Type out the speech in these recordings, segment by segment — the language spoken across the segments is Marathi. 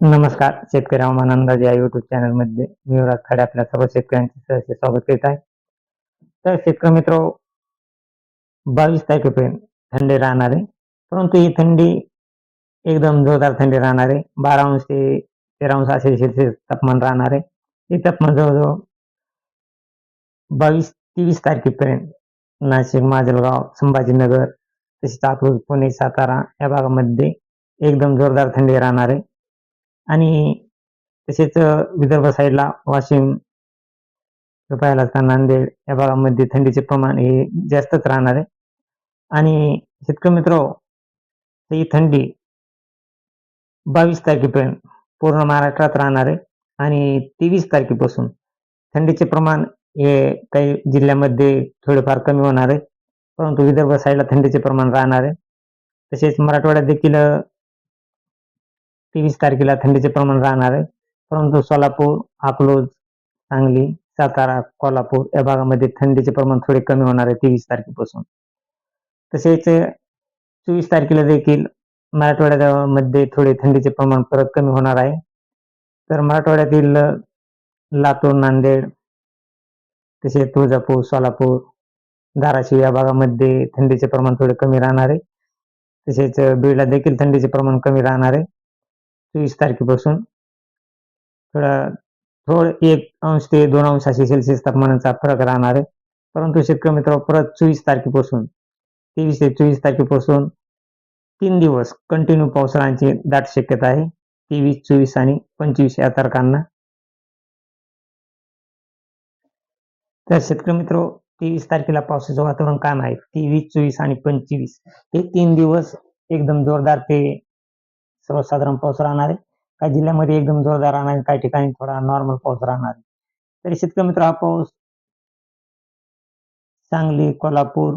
नमस्कार, शेतकरी हवामान अंदाज या युट्यूब चॅनल मध्ये मी युवराज खाडे, आपल्या सर्व शेतकऱ्यांचे सहर्ष स्वागत करीत आहे. तर शेतकरी मित्र, बावीस तारखेपर्यंत थंडी राहणार आहे. परंतु ही थंडी एकदम जोरदार थंडी राहणार आहे. बारा अंश ते तेरा अंश असे सेल्सिअस तापमान राहणार आहे. हे तापमान जवळजवळ बावीस, तेवीस तारखेपर्यंत नाशिक, माजलगाव, संभाजीनगर, तसेच अकलूज पुणे, सातारा या भागामध्ये एकदम जोरदार थंडी राहणार आहे. आणि तसेच विदर्भ साईडला वाशिम पाहायला असता नांदेड या भागामध्ये थंडीचे प्रमाण हे जास्तच राहणार आहे. आणि शेतकरी मित्र ही थंडी बावीस तारखेपर्यंत पूर्ण महाराष्ट्रात राहणार आहे आणि तेवीस तारखेपासून थंडीचे प्रमाण हे काही जिल्ह्यामध्ये थोडेफार कमी होणार आहे. परंतु विदर्भ साईडला थंडीचे प्रमाण राहणार आहे. तसेच मराठवाड्यात देखील तेवीस तारखेला थंडीचे प्रमाण राहणार आहे. परंतु सोलापूर अकलूज सांगली सातारा कोल्हापूर या भागामध्ये थंडीचे प्रमाण थोडे कमी होणार आहे तेवीस तारखेपासून. तसेच चोवीस तारखेला देखील मराठवाड्यामध्ये थोडे थंडीचे प्रमाण परत कमी होणार आहे. तर मराठवाड्यातील लातूर नांदेड तसेच तुळजापूर सोलापूर धाराशिव या भागामध्ये थंडीचे प्रमाण थोडे कमी राहणार आहे. तसेच बीडला देखील थंडीचे प्रमाण कमी राहणार आहे. चोवीस तारखेपासून. थोडा थोडं एक अंश ते दोन अंश असे सेल्सिअस तापमानाचा फरक राहणार आहे. परंतु शेतकरी मित्र परत चोवीस तारखेपासून तेवीस ते चोवीस तारखेपासून तीन दिवस कंटिन्यू पावसाळ्याची दाट शक्यता आहे. तेवीस चोवीस आणि पंचवीस या तारखांना. तर शेतकरी मित्र तेवीस तारखेला पावसाचं वातावरण काम आहे तेवीस चोवीस आणि पंचवीस हे तीन दिवस एकदम जोरदार ते सर्वसाधारण पाऊस राहणार आहे काही जिल्ह्यामध्ये एकदम जोरदार राहणार आहे काही ठिकाणी थोडा नॉर्मल पाऊस राहणार. आहे तरी शेतकरी मित्र हा पाऊस सांगली कोल्हापूर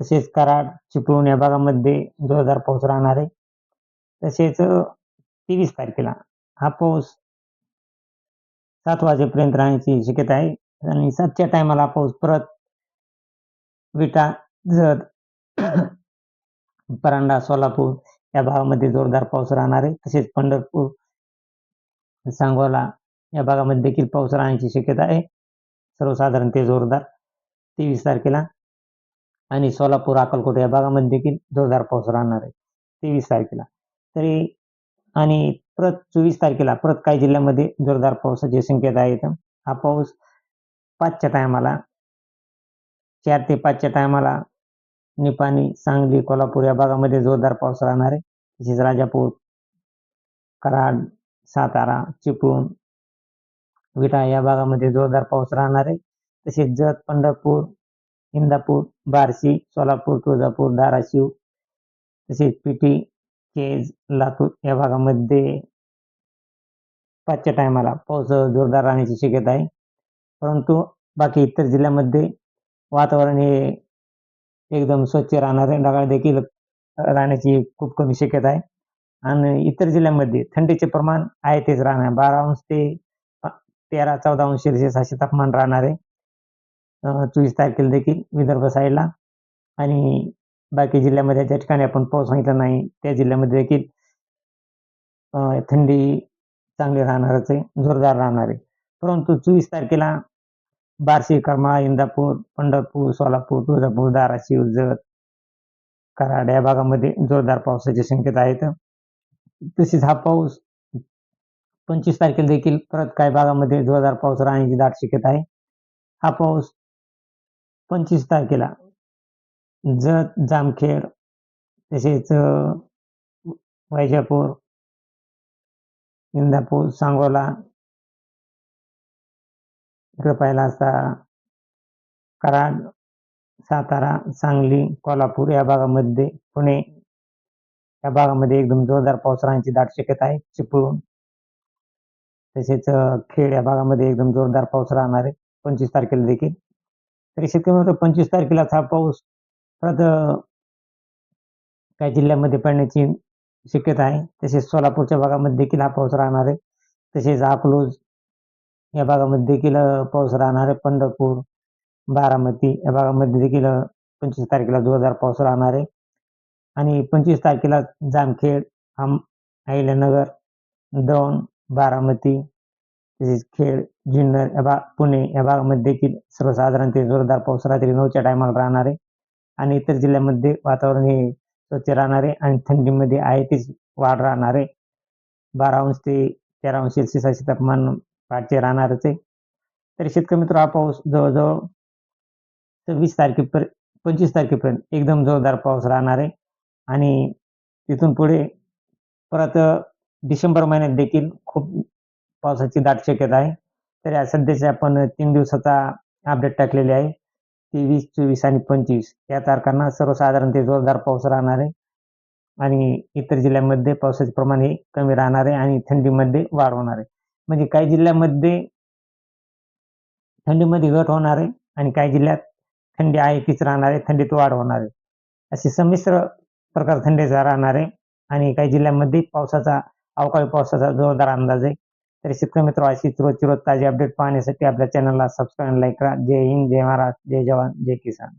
तसेच कराड चिपळूण या भागामध्ये जोरदार पाऊस राहणार. आहे तसेच तेवीस तारखेला हा पाऊस सात वाजेपर्यंत राहण्याची शक्यता आहे. आणि सातच्या टायमाला पाऊस परत विटा जत परांडा सोलापूर या भागामध्ये जोरदार पाऊस राहणार आहे. तसेच पंढरपूर सांगोला या भागामध्ये देखील पाऊस राहण्याची शक्यता आहे. सर्वसाधारण ते जोरदार. तेवीस तारखेला आणि सोलापूर अकलकोट या भागामध्ये देखील जोरदार पाऊस राहणार आहे. तेवीस तारखेला. तरी आणि प्रत चोवीस तारखेला प्रत काही जिल्ह्यामध्ये जोरदार पावसाची शक्यता आहे हा पाऊस पाचच्या टायमाला चार ते पाचच्या टायमाला निपाणी सांगली कोल्हापूर या भागामध्ये जोरदार पाऊस राहणार आहे. तसेच राजापूर कराड सातारा चिपळूण विटा या भागामध्ये जोरदार पाऊस राहणार आहे. तसेच जत पंढरपूर इंदापूर बार्शी सोलापूर तुळजापूर धाराशिव तसेच पिटी केज लातूर या भागामध्ये पाचच्या टायमाला पाऊस जोरदार राहण्याची शक्यता आहे. परंतु बाकी इतर जिल्ह्यामध्ये वातावरण हे एकदम स्वच्छ राहणार आहे. ढगाळ देखील राहण्याची खूप कमी शक्यता आहे. आणि इतर जिल्ह्यामध्ये थंडीचे प्रमाण आहे तेच राहणार. बारा अंश ते तेरा चौदा अंश सेल्सिअस असे तापमान राहणार आहे. चोवीस तारखेला देखील विदर्भ साईडला. आणि बाकी जिल्ह्यामध्ये ज्या ठिकाणी आपण पाऊस सांगितला नाही त्या जिल्ह्यामध्ये देखील थंडी चांगली राहणारच आहे. जोरदार राहणार आहे. परंतु चोवीस तारखेला बार्शी कर्मा इंदापूर पंढरपूर सोलापूर तुळजापूर धाराशिव जत कराड या भागामध्ये जोरदार पावसाची शक्यता आहेत तसेच हा पाऊस पंचवीस तारखेला देखील परत काही भागामध्ये जोरदार पाऊस राहण्याची दाट शक्यता आहे. हा पाऊस पंचवीस तारखेला जत जामखेड तसेच वैजापूर इंदापूर सांगोला इकडं पाहिला असता कराड सातारा सांगली कोल्हापूर या भागामध्ये पुणे या भागामध्ये एकदम जोरदार पाऊस राहण्याची दाट शक्यता आहे चिपळूण. तसेच खेड या भागामध्ये एकदम जोरदार पाऊस राहणार आहे पंचवीस तारखेला देखील. तरी शेतकरी म्हणतो पंचवीस तारखेलाच हा पाऊस परत काही जिल्ह्यामध्ये पडण्याची शक्यता आहे. तसेच सोलापूरच्या भागामध्ये देखील हा पाऊस राहणार आहे. तसेच अकलूज या भागामध्ये देखील पाऊस राहणार आहे. पंढरपूर बारामती या भागामध्ये देखील पंचवीस तारखेला जोरदार पाऊस राहणार आहे. आणि पंचवीस तारखेला जामखेड आम अहिल्यानगर दौंड बारामती तसेच खेड जुन्नर या भाग पुणे या भागामध्ये देखील सर्वसाधारण ते जोरदार पाऊस रात्री नऊच्या टायमाला राहणार आहे. आणि इतर जिल्ह्यामध्ये वातावरण हे स्वच्छ राहणार आहे आणि थंडीमध्ये आहे तीच वाढ राहणार आहे. बारा अंश ते तेरा अंश सेल्सिअस असे तापमान वाढते राहणारच आहे. तर शेतकरी मित्र हा पाऊस जवळजवळ सव्वीस तारखेपर्यंत पंचवीस तारखेपर्यंत एकदम जोरदार पाऊस राहणार आहे. आणि तिथून पुढे परत डिसेंबर महिन्यात देखील खूप पावसाची दाट शक्यता आहे. तर या सध्याचे आपण तीन दिवसाचा अपडेट टाकलेले आहे. तेवीस चोवीस आणि पंचवीस या तारखांना सर्वसाधारण ते जोरदार पाऊस राहणार आहे. आणि इतर जिल्ह्यामध्ये पावसाचे प्रमाण हे कमी राहणार आहे आणि थंडीमध्ये वाढ होणार आहे. म्हणजे काही जिल्ह्यामध्ये थंडीमध्ये घट होणार आहे आणि काही जिल्ह्यात थंडी आहे तीच राहणार आहे थंडीत वाढ होणार आहे. असे संमिश्र प्रकार थंडीचा राहणार आहे आणि काही जिल्ह्यामध्ये पावसाचा अवकाळी पावसाचा जोरदार अंदाज आहे. तर शेतकरी मित्र अशीच रोजची रोज ताजी अपडेट पाहण्यासाठी आपल्या चॅनलला सबस्क्राईब लाईक करा. जय हिंद जय महाराष्ट्र जय जवान जय किसान.